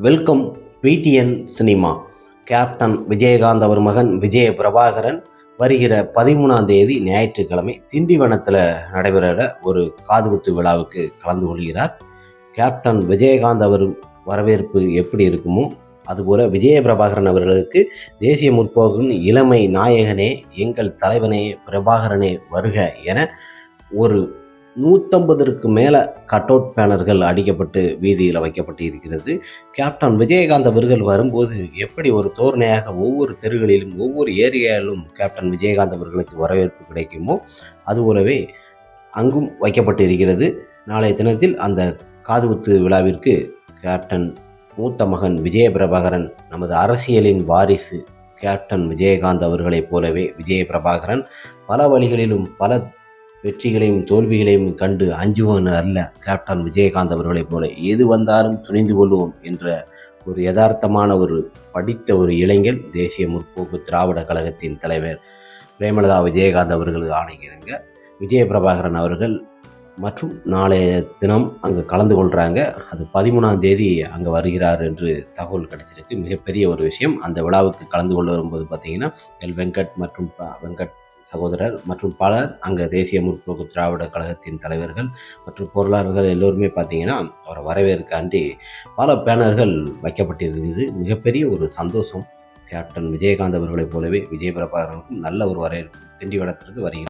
Welcome PTN cinema. Captain Vijayakanth அவர் மகன் விஜய பிரபாகரன் வருகிற பதிமூணாம் தேதி ஞாயிற்றுக்கிழமை திண்டிவனத்தில் நடைபெற ஒரு காதுகுத்து விழாவுக்கு கலந்து கொள்கிறார். கேப்டன் விஜயகாந்த் அவர் வரவேற்பு எப்படி இருக்குமோ அதுபோல விஜய பிரபாகரன் அவர்களுக்கு தேசிய முற்போக்கின் இளமை நாயகனே எங்கள் தலைவனே பிரபாகரனே வருக என ஒரு நூற்றம்பதற்கு மேலே கட் அவுட் பேனர்கள் அடிக்கப்பட்டு வீதியில் வைக்கப்பட்டு இருக்கிறது. கேப்டன் விஜயகாந்த் அவர்கள் வரும்போது எப்படி ஒரு தோரணையாக ஒவ்வொரு தெருகளிலும் ஒவ்வொரு ஏரியாவிலும் கேப்டன் விஜயகாந்த் அவர்களுக்கு வரவேற்பு கிடைக்குமோ அதுபோலவே அங்கும் வைக்கப்பட்டு இருக்கிறது. நாளைய தினத்தில் அந்த காதுகுத்து விழாவிற்கு கேப்டன் மூத்த மகன் விஜய பிரபாகரன் நமது அரசியலின் வாரிசு கேப்டன் விஜயகாந்த் அவர்களைப் போலவே விஜய பிரபாகரன் பல வழிகளிலும் பல வெற்றிகளையும் தோல்விகளையும் கண்டு அஞ்சுவன் அல்ல கேப்டன் விஜயகாந்த் அவர்களைப் போல. எது வந்தாலும் துணிந்து கொள்வோம் என்ற ஒரு யதார்த்தமான ஒரு படித்த ஒரு இளைஞர் தேசிய முற்போக்கு திராவிட கழகத்தின் தலைவர் பிரேமலதா விஜயகாந்த் அவர்களுக்கு ஆணைக்கிறங்க விஜய பிரபாகரன் அவர்கள் மற்றும் நாளைய தினம் அங்கே கலந்து கொள்கிறாங்க அது பதிமூணாம் தேதி அங்கே வருகிறார் என்று தகவல் கிடைச்சிருக்கு. மிகப்பெரிய ஒரு விஷயம். அந்த விழாவுக்கு கலந்து கொள்ள வரும்போது பார்த்திங்கன்னா எல் வெங்கட் மற்றும் வெங்கட் சகோதரர் மற்றும் பலர் அங்கே தேசிய முற்போக்கு திராவிட கழகத்தின் தலைவர்கள் மற்றும் பொருளாளர்கள் எல்லோருமே பார்த்தீங்கன்னா அவரை வரவேற்காண்டி பல பேனர்கள் வைக்கப்பட்டிருக்கிறது மிகப்பெரிய ஒரு சந்தோஷம். கேப்டன் விஜயகாந்த் அவர்களைப் போலவே விஜய பிரபாகரனுக்கும் நல்ல ஒரு வரவேற்பு. திண்டிவனத்திற்கு வருகிறது.